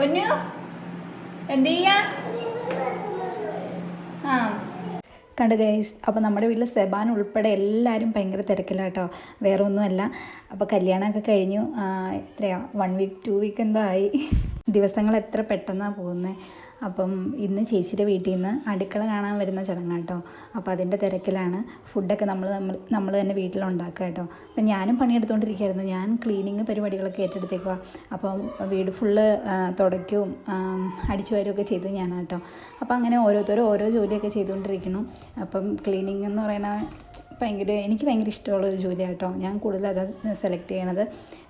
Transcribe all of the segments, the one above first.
പൊന്നു? എന്ത് ചെയ്യാ ആ. കണ്ട് ഗൈസ് അപ്പോൾ നമ്മുടെ വീട്ടിൽ സെബാൻ ഉൾപ്പെടെ എല്ലാവരും ഭയങ്കര തിരക്കിലാട്ടോ. വേറെ ഒന്നുമല്ല അപ്പോൾ കല്യാണമൊക്കെ കഴിഞ്ഞു. എത്രയാ? വൺ വീക്ക് ടു വീക്ക് എന്തോ ആയി. ദിവസങ്ങൾ എത്ര പെട്ടെന്നാണ് പോകുന്നത് അപ്പം ഇന്ന് ചേച്ചിയുടെ വീട്ടിൽ നിന്ന് അടുക്കള കാണാൻ വരുന്ന ചടങ്ങാട്ടോ അപ്പോൾ അതിന്റെ തിരക്കിലാണ് ഫുഡൊക്കെ നമ്മൾ നമ്മൾ നമ്മൾ തന്നെ വീട്ടിലുണ്ടാക്കുക കേട്ടോ അപ്പം ഞാനും പണിയെടുത്തുകൊണ്ടിരിക്കുകയായിരുന്നു ഞാൻ ക്ലീനിങ് പരിപാടികളൊക്കെ ഏറ്റെടുത്തേക്കുക അപ്പം വീട് ഫുള്ള് തുടയ്ക്കും അടിച്ചു വരുമൊക്കെ ചെയ്ത് ഞാനാട്ടോ അപ്പോൾ അങ്ങനെ ഓരോരുത്തരും ഓരോ ജോലിയൊക്കെ ചെയ്തുകൊണ്ടിരിക്കണം അപ്പം ക്ലീനിങ് എന്ന് പറയുന്ന ഭയങ്കര എനിക്ക് ഭയങ്കര ഇഷ്ടമുള്ള ഒരു ജോലിയാണ് കേട്ടോ ഞാൻ കൂടുതൽ അത് സെലക്ട് ചെയ്യണത്.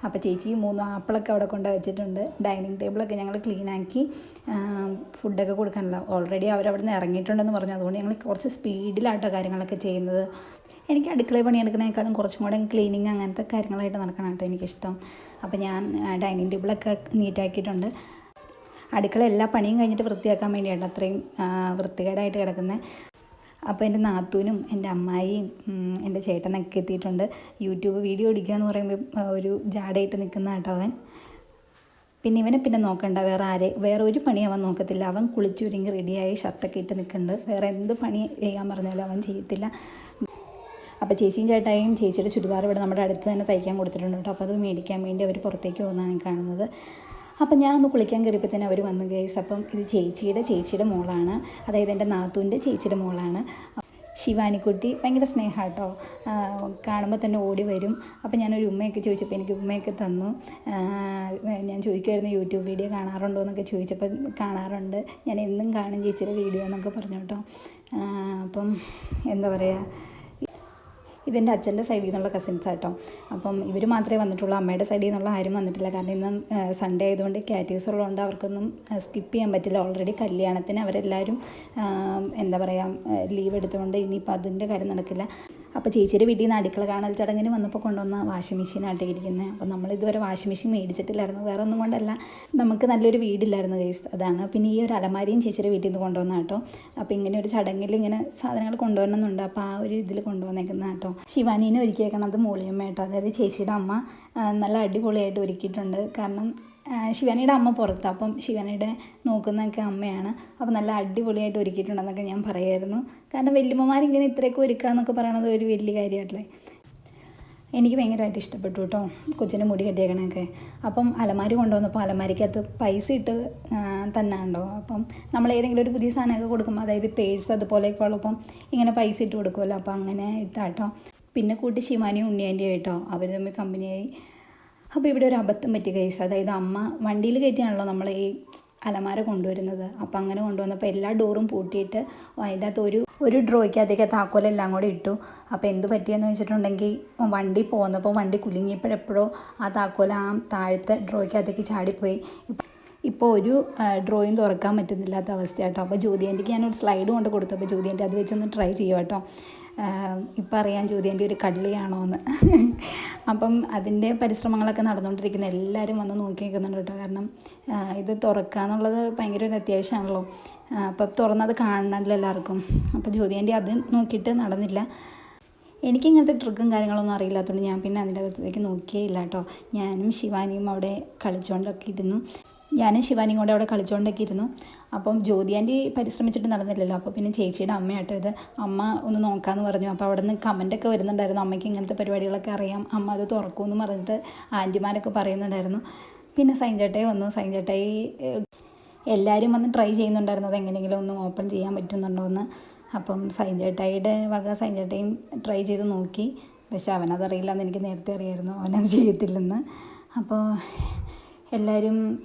അപ്പോൾ ചേച്ചി മൂന്ന് ആപ്പിളൊക്കെ അവിടെ കൊണ്ട് വെച്ചിട്ടുണ്ട്. ഡൈനിങ് ടേബിളൊക്കെ ഞങ്ങൾ ക്ലീനാക്കി ഫുഡൊക്കെ കൊടുക്കാനല്ല ഓൾറെഡി അവരവിടെ നിന്ന് ഇറങ്ങിയിട്ടുണ്ടെന്ന് പറഞ്ഞു. അതുകൊണ്ട് ഞങ്ങൾ കുറച്ച് സ്പീഡിലാട്ടോ കാര്യങ്ങളൊക്കെ ചെയ്യുന്നത്. എനിക്ക് അടുക്കള പണിയെടുക്കുന്നതിനേക്കാളും കുറച്ചും കൂടെ ക്ലീനിങ് അങ്ങനത്തെ കാര്യങ്ങളായിട്ട് നടക്കണം കേട്ടോ എനിക്കിഷ്ടം. അപ്പോൾ ഞാൻ ഡൈനിങ് ടേബിളൊക്കെ നീറ്റാക്കിയിട്ടുണ്ട് അടുക്കള എല്ലാ പണിയും കഴിഞ്ഞിട്ട് വൃത്തിയാക്കാൻ വേണ്ടിയാണ് അത്രയും വൃത്തികേടായിട്ട് കിടക്കുന്നത് അപ്പോൾ എന്റെ നാത്തൂനും എന്റെ അമ്മായിയും എന്റെ ചേട്ടനൊക്കെ എത്തിയിട്ടുണ്ട്. യൂട്യൂബ് വീഡിയോ എടുക്കുക എന്ന് പറയുമ്പോൾ ഒരു ജാടയിട്ട് നിൽക്കുന്ന കേട്ടോ അവൻ. പിന്നെ ഇവനെ പിന്നെ നോക്കണ്ട വേറെ ആരെ വേറെ ഒരു പണി അവൻ നോക്കത്തില്ല. അവൻ കുളിച്ചൊരുങ്ങി റെഡിയായി ഷർട്ടൊക്കെ ഇട്ട് നിൽക്കുന്നുണ്ട്. വേറെ എന്ത് പണി ചെയ്യാൻ പറഞ്ഞാലും അവൻ ചെയ്യത്തില്ല. അപ്പോൾ ചേച്ചിയും ചേട്ടായും ചേച്ചിയുടെ ചുരിദാർ ഇവിടെ നമ്മുടെ അടുത്ത് തന്നെ തയ്ക്കാൻ കൊടുത്തിട്ടുണ്ട് കേട്ടോ. അപ്പോൾ അത് മേടിക്കാൻ വേണ്ടി അവർ പുറത്തേക്ക് പോകുന്നതാണ് കാണുന്നത്. അപ്പം ഞാനൊന്ന് കുളിക്കാൻ കയറിയപ്പോൾ തന്നെ അവർ വന്നു ഗൈസ് അപ്പം ഇത് ചേച്ചിയുടെ ചേച്ചിയുടെ മോളാണ്. അതായത് എന്റെ നാത്തൂന്റെ ചേച്ചിയുടെ മോളാണ്. ശിവാനിക്കുട്ടി ഭയങ്കര സ്നേഹം കേട്ടോ കാണുമ്പോൾ തന്നെ ഓടി വരും. അപ്പം ഞാനൊരു ഉമ്മയൊക്കെ ചോദിച്ചപ്പോൾ എനിക്ക് ഉമ്മയൊക്കെ തന്നു. ഞാൻ ചോദിക്കുമായിരുന്നു യൂട്യൂബ് വീഡിയോ കാണാറുണ്ടോ? എന്നൊക്കെ ചോദിച്ചപ്പോൾ കാണാറുണ്ട്. ഞാൻ എന്നും കാണും ചേച്ചിയുടെ വീഡിയോ എന്നൊക്കെ പറഞ്ഞു കേട്ടോ അപ്പം എന്താ പറയുക ഇതെന്റെ അച്ഛന്റെ സൈഡിൽ നിന്നുള്ള കസിൻസ് ആട്ടോ അപ്പം ഇവർ മാത്രമേ വന്നിട്ടുള്ളൂ. അമ്മയുടെ സൈഡിൽ നിന്നുള്ള ആരും വന്നിട്ടില്ല. കാരണം ഇന്ന് സൺഡേ ആയതുകൊണ്ട് കാറ്റീസ് ഉള്ളതുകൊണ്ട് അവർക്കൊന്നും സ്കിപ്പ് ചെയ്യാൻ പറ്റില്ല. ഓൾറെഡി കല്യാണത്തിന് അവരെല്ലാവരും എന്താ പറയുക ലീവ് എടുത്തുകൊണ്ട് ഇനിയിപ്പോൾ അതിന്റെ കാര്യം നടക്കില്ല. അപ്പോൾ ചേച്ചിയുടെ വീട്ടിൽ നിന്ന് അടുക്കള കാണൽ ചടങ്ങിന് വന്നപ്പോൾ കൊണ്ടുവന്ന വാഷിംഗ് മെഷീനായിട്ട് ഇരിക്കുന്നത് അപ്പോൾ നമ്മൾ ഇതുവരെ വാഷിംഗ് മെഷീൻ മേടിച്ചിട്ടില്ലായിരുന്നു. വേറെ ഒന്നും കൊണ്ടല്ല. നമുക്ക് നല്ലൊരു വീടില്ലായിരുന്നു ഗൈസ്. അതാണ്. പിന്നെ ഈ ഒരു അലമാരിയും ചേച്ചിയുടെ വീട്ടിൽ നിന്ന് കൊണ്ടുവന്ന കേട്ടോ അപ്പോൾ ഇങ്ങനെ ഒരു ചടങ്ങിൽ ഇങ്ങനെ സാധനങ്ങൾ കൊണ്ടുവരണമെന്നുണ്ട് അപ്പോൾ ആ ഒരു ഇതിൽ കൊണ്ടുവന്നേക്കുന്ന കേട്ടോ ശിവാനീനെ ഒരുക്കിയേക്കണത് മൂളിയമ്മ കേട്ടോ അതായത് ചേച്ചിയുടെ അമ്മ. നല്ല അടിപൊളിയായിട്ട് ഒരുക്കിയിട്ടുണ്ട്. കാരണം ശിവാനിയുടെ അമ്മ പുറത്ത്. അപ്പം ശിവനയുടെ നോക്കുന്നതൊക്കെ അമ്മയാണ്. അപ്പം നല്ല അടിപൊളിയായിട്ട് ഒരുക്കിയിട്ടുണ്ടെന്നൊക്കെ ഞാൻ പറയായിരുന്നു. കാരണം വല്യമ്മമാരിങ്ങനെ ഇത്രയൊക്കെ ഒരുക്കുക എന്നൊക്കെ പറയണത് ഒരു വലിയ കാര്യമായിട്ടല്ലേ? എനിക്ക് ഭയങ്കരമായിട്ട് ഇഷ്ടപ്പെട്ടു കേട്ടോ. കൊച്ചിന്റെ മുടി കെട്ടിയേക്കണൊക്കെ അപ്പം അലമാരി കൊണ്ടുവന്നപ്പോൾ അലമാരിക്കകത്ത് പൈസ ഇട്ട് തന്നാണ്ടോ അപ്പം നമ്മൾ ഏതെങ്കിലും ഒരു പുതിയ സാധനമൊക്കെ കൊടുക്കുമ്പോൾ അതായത് പേഴ്സ് അതുപോലെയൊക്കെ ഉള്ളപ്പം ഇങ്ങനെ പൈസ ഇട്ട് കൊടുക്കുമല്ലോ. അപ്പോൾ അങ്ങനെ ഇട്ടാട്ടോ. പിന്നെ കൂട്ടി ശിവാനിയും ഉണ്ണിയാന്റെയും കേട്ടോ അവർ തമ്മിൽ കമ്പനിയായി അപ്പോൾ ഇവിടെ ഒരു അബദ്ധം പറ്റിയ കേസ് അതായത് അമ്മ വണ്ടിയിൽ കയറ്റിയാണല്ലോ നമ്മൾ ഈ അലമാര കൊണ്ടുവരുന്നത്. അപ്പം അങ്ങനെ കൊണ്ടുവന്നപ്പോൾ എല്ലാ ഡോറും പൂട്ടിയിട്ട് അതിന്റെ അകത്ത് ഒരു ഒരു ഡ്രോയ്ക്കകത്തേക്ക് താക്കോലെല്ലാം കൂടെ ഇട്ടു. അപ്പോൾ എന്ത് പറ്റിയെന്ന് വെച്ചിട്ടുണ്ടെങ്കിൽ വണ്ടി പോകുന്നപ്പോൾ വണ്ടി കുലുങ്ങിയപ്പോഴെപ്പോഴോ ആ താക്കോൽ ആ താഴത്തെ ഡ്രോയ്ക്കകത്തേക്ക് ചാടിപ്പോയി. ഇപ്പോൾ ഒരു ഡ്രോയിങ് തുറക്കാൻ പറ്റുന്നില്ലാത്ത അവസ്ഥയാട്ടോ. അപ്പോൾ ജ്യോതി ആന്റിക്ക് ഞാനൊരു സ്ലൈഡ് കൊണ്ട് കൊടുത്തു. അപ്പോൾ ജ്യോതി ആന്റി അത് വെച്ചൊന്ന് ട്രൈ ചെയ്യുക കേട്ടോ ഇപ്പം അറിയാൻ ജ്യോതി ആന്റി ഒരു കള്ളിയാണോ എന്ന് അപ്പം അതിന്റെ പരിശ്രമങ്ങളൊക്കെ നടന്നുകൊണ്ടിരിക്കുന്ന എല്ലാവരും വന്ന് നോക്കി നിൽക്കുന്നുണ്ട് കേട്ടോ. കാരണം ഇത് തുറക്കുക എന്നുള്ളത് ഭയങ്കര ഒരു അത്യാവശ്യമാണല്ലോ അപ്പം തുറന്നത് കാണണമല്ലോ എല്ലാവർക്കും. അപ്പം ജ്യോതി ആന്റി അത് നോക്കിയിട്ട് നടന്നില്ല. എനിക്ക് ഇങ്ങനത്തെ ട്രിക്കും കാര്യങ്ങളൊന്നും അറിയില്ലാത്തതുകൊണ്ട് ഞാൻ പിന്നെ അതിന്റെ അകത്തേക്ക് നോക്കിയേ ഇല്ല കേട്ടോ. ഞാനും ശിവാനിയും അവിടെ കളിച്ചുകൊണ്ടൊക്കെ ഇരുന്നു. ഞാനും ശിവാനിയും കൂടെ അവിടെ കളിച്ചുകൊണ്ടൊക്കെ ഇരുന്നു അപ്പം ജ്യോതി ആന്റി പരിശ്രമിച്ചിട്ട് നടന്നില്ലല്ലോ. അപ്പോൾ പിന്നെ ചേച്ചിയുടെ അമ്മയാട്ടോ ഇത്. അമ്മ ഒന്ന് നോക്കാമെന്ന് പറഞ്ഞു. അപ്പോൾ അവിടെ നിന്ന് കമന്റൊക്കെ വരുന്നുണ്ടായിരുന്നു. അമ്മയ്ക്ക് ഇങ്ങനത്തെ പരിപാടികളൊക്കെ അറിയാം. അമ്മ അത് തുറക്കുമെന്ന് പറഞ്ഞിട്ട് ആന്റിമാരൊക്കെ പറയുന്നുണ്ടായിരുന്നു. പിന്നെ സൈൻചേട്ടായി വന്നു. സൈൻചേട്ടായി എല്ലാവരും വന്ന് ട്രൈ ചെയ്യുന്നുണ്ടായിരുന്നു. അത് ഒന്ന് ഓപ്പൺ ചെയ്യാൻ പറ്റുന്നുണ്ടോ എന്ന്. അപ്പം സൈൻചേട്ടായിയുടെ വക സൈൻചേട്ടയും ട്രൈ ചെയ്ത് നോക്കി. പക്ഷെ അവനതറിയില്ല എന്ന് എനിക്ക് നേരത്തെ അറിയായിരുന്നു. അവനത് ചെയ്യത്തില്ലെന്ന്. അപ്പോൾ എല്ലാവരും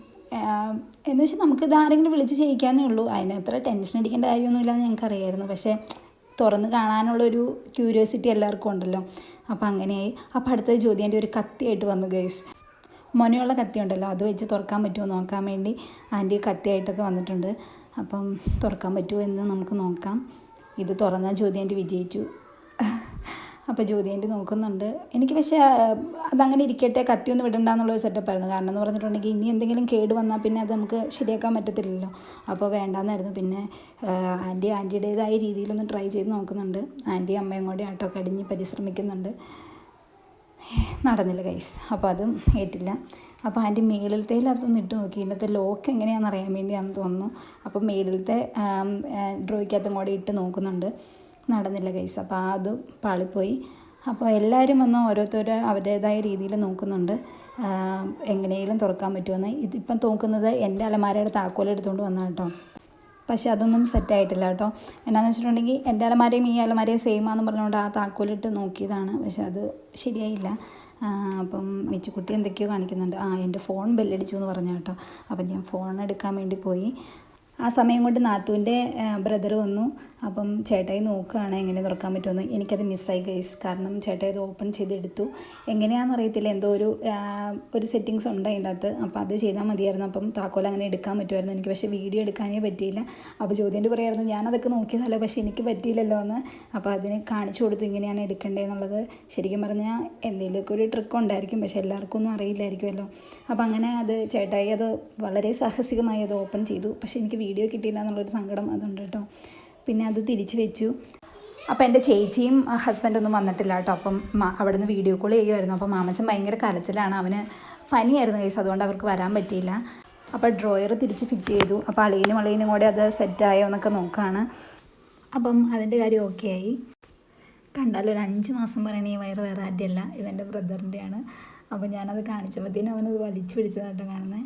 എന്ന് വെച്ചാൽ നമുക്ക് ആരെങ്കിലും വിളിച്ച് ചെയ്യിക്കാന്നേ ഉള്ളൂ. അതിന് അത്ര ടെൻഷൻ അടിക്കേണ്ട കാര്യമൊന്നുമില്ലെന്ന് ഞങ്ങൾക്ക് അറിയായിരുന്നു പക്ഷേ തുറന്ന് കാണാനുള്ളൊരു ക്യൂരിയോസിറ്റി എല്ലാവർക്കും ഉണ്ടല്ലോ. അപ്പോൾ അങ്ങനെയായി. അപ്പോൾ അടുത്ത ജ്യോതിന്റെ ഒരു കത്തിയായിട്ട് വന്നു ഗൈസ് മൊനയുള്ള കത്തി ഉണ്ടല്ലോ. അത് വെച്ച് തുറക്കാൻ പറ്റുമോ നോക്കാൻ വേണ്ടി? ആന്റി കത്തിയായിട്ടൊക്കെ വന്നിട്ടുണ്ട്. അപ്പം തുറക്കാൻ പറ്റുമോ എന്ന് നമുക്ക് നോക്കാം. ഇത് തുറന്നാൽ ജ്യോതി ആന്റി വിജയിച്ചു. അപ്പോൾ ജ്യോതി ആന്റി നോക്കുന്നുണ്ട്. എനിക്ക് പക്ഷേ അതങ്ങനെ ഇരിക്കട്ടെ കത്തിയൊന്നും വിടണ്ട എന്നുള്ളൊരു സെറ്റപ്പായിരുന്നു കാരണം എന്ന് പറഞ്ഞിട്ടുണ്ടെങ്കിൽ ഇനി എന്തെങ്കിലും കേട് വന്നാൽ പിന്നെ അത് നമുക്ക് ശരിയാക്കാൻ പറ്റത്തില്ലല്ലോ. അപ്പോൾ വേണ്ടാന്നായിരുന്നു. പിന്നെ ആന്റി ആന്റിയുടേതായ രീതിയിലൊന്ന് ട്രൈ ചെയ്ത് നോക്കുന്നുണ്ട്. ആന്റി അമ്മയും കൂടെ ആട്ടോ കടിഞ്ഞ് പരിശ്രമിക്കുന്നുണ്ട്. നടന്നില്ല കൈസ് അപ്പോൾ അതും ഏറ്റില്ല. അപ്പോൾ അതിന്റെ മേളിലത്തേൽ അതൊന്ന് ഇട്ട് നോക്കി. ഇന്നത്തെ ലോക്ക് എങ്ങനെയാണെന്ന് അറിയാൻ വേണ്ടിയാണെന്ന് തോന്നുന്നു. അപ്പോൾ മേളിലത്തെ ഡ്രോയ്ക്കകത്തും കൂടെ ഇട്ട് നോക്കുന്നുണ്ട്. നടന്നില്ല ഗൈസ് അപ്പോൾ അത് പാളിപ്പോയി. അപ്പോൾ എല്ലാവരും വന്ന് ഓരോരുത്തർ അവരുടേതായ രീതിയിൽ നോക്കുന്നുണ്ട്. എങ്ങനെയെങ്കിലും തുറക്കാൻ പറ്റുമെന്ന് ഇതിപ്പം തോക്കുന്നത് എന്റെ അലമാരയുടെ താക്കോലെടുത്തുകൊണ്ട് വന്ന കേട്ടോ പക്ഷെ അതൊന്നും സെറ്റായിട്ടില്ല കേട്ടോ എന്നാന്ന് വെച്ചിട്ടുണ്ടെങ്കിൽ എന്റെ അലമാരയും ഈ അലമാരയും സെയിം ആണെന്ന് പറഞ്ഞുകൊണ്ട് ആ താക്കോലിട്ട് നോക്കിയതാണ്. പക്ഷെ അത് ശരിയായില്ല. അപ്പം മിച്ചുക്കുട്ടി എന്തൊക്കെയോ കാണിക്കുന്നുണ്ട്. ആ എന്റെ ഫോൺ ബെല്ലടിച്ചു എന്ന് പറഞ്ഞു കേട്ടോ അപ്പം ഞാൻ ഫോൺ എടുക്കാൻ വേണ്ടി പോയി. ആ സമയം കൊണ്ട് നാത്തുവിന്റെ ബ്രദർ വന്നു. അപ്പം ചേട്ടായി നോക്കുകയാണ് എങ്ങനെ തുറക്കാൻ പറ്റുമെന്ന്. എനിക്കത് മിസ്സായി ഗൈസ് കാരണം ചേട്ടായി അത് ഓപ്പൺ ചെയ്തെടുത്തു. എങ്ങനെയാണെന്ന് അറിയത്തില്ല എന്തോ ഒരു ഒരു സെറ്റിങ്സ് ഉണ്ട് അതിന്റെ അകത്ത്. അപ്പോൾ അത് ചെയ്താൽ മതിയായിരുന്നു. അപ്പം താക്കോൽ അങ്ങനെ എടുക്കാൻ പറ്റുമായിരുന്നു എനിക്ക്. പക്ഷേ വീഡിയോ എടുക്കാനേ പറ്റിയില്ല. അപ്പോൾ ചോദ്യം പറയായിരുന്നു ഞാനതൊക്കെ നോക്കിയതല്ലോ. പക്ഷേ എനിക്ക് പറ്റിയില്ലല്ലോ എന്ന്. അപ്പോൾ അതിന് കാണിച്ചു കൊടുത്തു ഇങ്ങനെയാണ് എടുക്കേണ്ടതെന്നുള്ളത് ശരിക്കും പറഞ്ഞാൽ എന്തെങ്കിലുമൊക്കെ ഒരു ട്രിക്ക് ഉണ്ടായിരിക്കും. പക്ഷേ എല്ലാവർക്കും ഒന്നും അറിയില്ലായിരിക്കുമല്ലോ. അപ്പോൾ അങ്ങനെ അത് ചേട്ടായി അത് വളരെ സാഹസികമായി അത് ഓപ്പൺ ചെയ്തു. പക്ഷേ എനിക്ക് വീഡിയോ കിട്ടിയില്ല എന്നുള്ളൊരു സങ്കടം അതുണ്ട് കേട്ടോ. പിന്നെ അത് തിരിച്ചു വെച്ചു. അപ്പോൾ എന്റെ ചേച്ചിയും ഹസ്ബൻഡൊന്നും വന്നിട്ടില്ല കേട്ടോ. അപ്പം അവിടെ നിന്ന് വീഡിയോ കോൾ ചെയ്യുമായിരുന്നു അപ്പോൾ മാമച്ചൻ ഭയങ്കര കരച്ചിലാണ്. അവന് പനിയായിരുന്നു കേസ് അതുകൊണ്ട് അവർക്ക് വരാൻ പറ്റിയില്ല. അപ്പോൾ ഡ്രോയർ തിരിച്ച് ഫിറ്റ് ചെയ്തു. അപ്പോൾ അളിയനും അളിയനും കൂടെ അത് സെറ്റായോ എന്നൊക്കെ നോക്കുകയാണ് അപ്പം അതിന്റെ കാര്യം ഓക്കെ ആയി. കണ്ടാലും ഒരു അഞ്ച് മാസം പറയണ ഈ വയറ് വേറെ ആരുടെയല്ല. ഇതെന്റെ ബ്രദറിന്റെയാണ് അപ്പോൾ ഞാനത് കാണിച്ചപ്പോഴത്തേനും അവനത് വലിച്ചു പിടിച്ചതായിട്ടോ കാണുന്നത്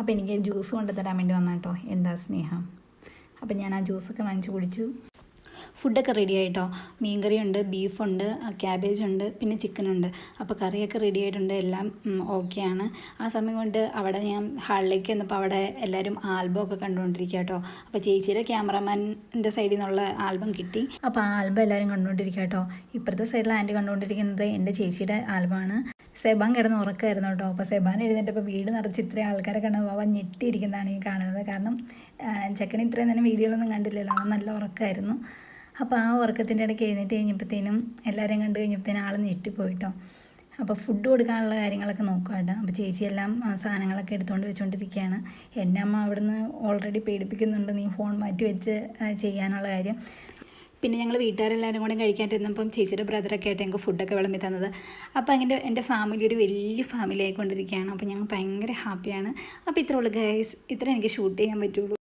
അപ്പോൾ എനിക്ക് ജ്യൂസ് കൊണ്ട് തരാൻ വേണ്ടി വന്ന കേട്ടോ എന്താ സ്നേഹം? അപ്പോൾ ഞാൻ ആ ജ്യൂസൊക്കെ വാങ്ങിച്ച് കുടിച്ചു. ഫുഡൊക്കെ റെഡി ആയിട്ടോ? മീൻകറിയുണ്ട് ബീഫുണ്ട് ക്യാബേജ് ഉണ്ട് പിന്നെ ചിക്കനുണ്ട് അപ്പോൾ കറിയൊക്കെ റെഡി ആയിട്ടുണ്ട് എല്ലാം ഓക്കെയാണ് ആ സമയം കൊണ്ട് അവിടെ ഞാൻ ഹാളിലേക്ക് വന്നപ്പോൾ അവിടെ എല്ലാവരും ആൽബം ഒക്കെ കണ്ടുകൊണ്ടിരിക്കുക കേട്ടോ അപ്പോൾ ചേച്ചിയുടെ ക്യാമറമാന്റെ സൈഡിൽ നിന്നുള്ള ആൽബം കിട്ടി. അപ്പോൾ ആ ആൽബം എല്ലാവരും കണ്ടുകൊണ്ടിരിക്കുക കേട്ടോ ഇപ്പുറത്തെ സൈഡിൽ ആന്റി കണ്ടുകൊണ്ടിരിക്കുന്നത് എന്റെ ചേച്ചിയുടെ ആൽബമാണ് സെബാൻ കിടന്ന് ഉറക്കമായിരുന്നു കേട്ടോ. അപ്പോൾ സെബാൻ എഴുന്നേറ്റപ്പോൾ വീട് നിറച്ച് ഇത്രയും ആൾക്കാരെ കണ്ടപ്പോൾ അവൻ ഞെട്ടിയിരിക്കുന്നതാണ് ഈ കാണുന്നത്. കാരണം ചെക്കൻ ഇത്രയും തന്നെ വീഡിയോയിലൊന്നും കണ്ടില്ലല്ലോ. അവൻ നല്ല ഉറക്കമായിരുന്നു അപ്പോൾ ആ ഉറക്കത്തിന്റെ ഇടയ്ക്ക് എഴുന്നേറ്റ് കഴിഞ്ഞപ്പോഴത്തേനും എല്ലാവരെയും കണ്ടു കഴിഞ്ഞപ്പോഴത്തേനും ആൾ ഞെട്ടിപ്പോയിട്ടോ. അപ്പോൾ ഫുഡ് കൊടുക്കാനുള്ള കാര്യങ്ങളൊക്കെ നോക്കുകയാണ് അപ്പോൾ ചേച്ചി എല്ലാം സാധനങ്ങളൊക്കെ എടുത്തുകൊണ്ട് വെച്ചുകൊണ്ടിരിക്കുകയാണ് എന്റെ അമ്മ അവിടുന്ന് ഓൾറെഡി പേടിപ്പിക്കുന്നുണ്ട്. നീ ഫോൺ മാറ്റി വെച്ച് ചെയ്യാനുള്ള കാര്യം. പിന്നെ ഞങ്ങൾ വീട്ടുകാരെല്ലാവരും കൂടെ കഴിക്കാണ്ടിരുന്നപ്പം ചേച്ചിയുടെ ബ്രദറൊക്കെ ആയിട്ട് ഞങ്ങൾക്ക് ഫുഡൊക്കെ വിളമ്പി തന്നത്. അപ്പോൾ അങ്ങനെ എന്റെ ഫാമിലി ഒരു വലിയ ഫാമിലി ആയിക്കൊണ്ടിരിക്കുകയാണ്. അപ്പോൾ ഞങ്ങൾ ഭയങ്കര ഹാപ്പിയാണ് അപ്പോൾ ഇത്രയുള്ളൂ ഗൈസ് ഇത്ര എനിക്ക് ഷൂട്ട് ചെയ്യാൻ പറ്റുള്ളൂ.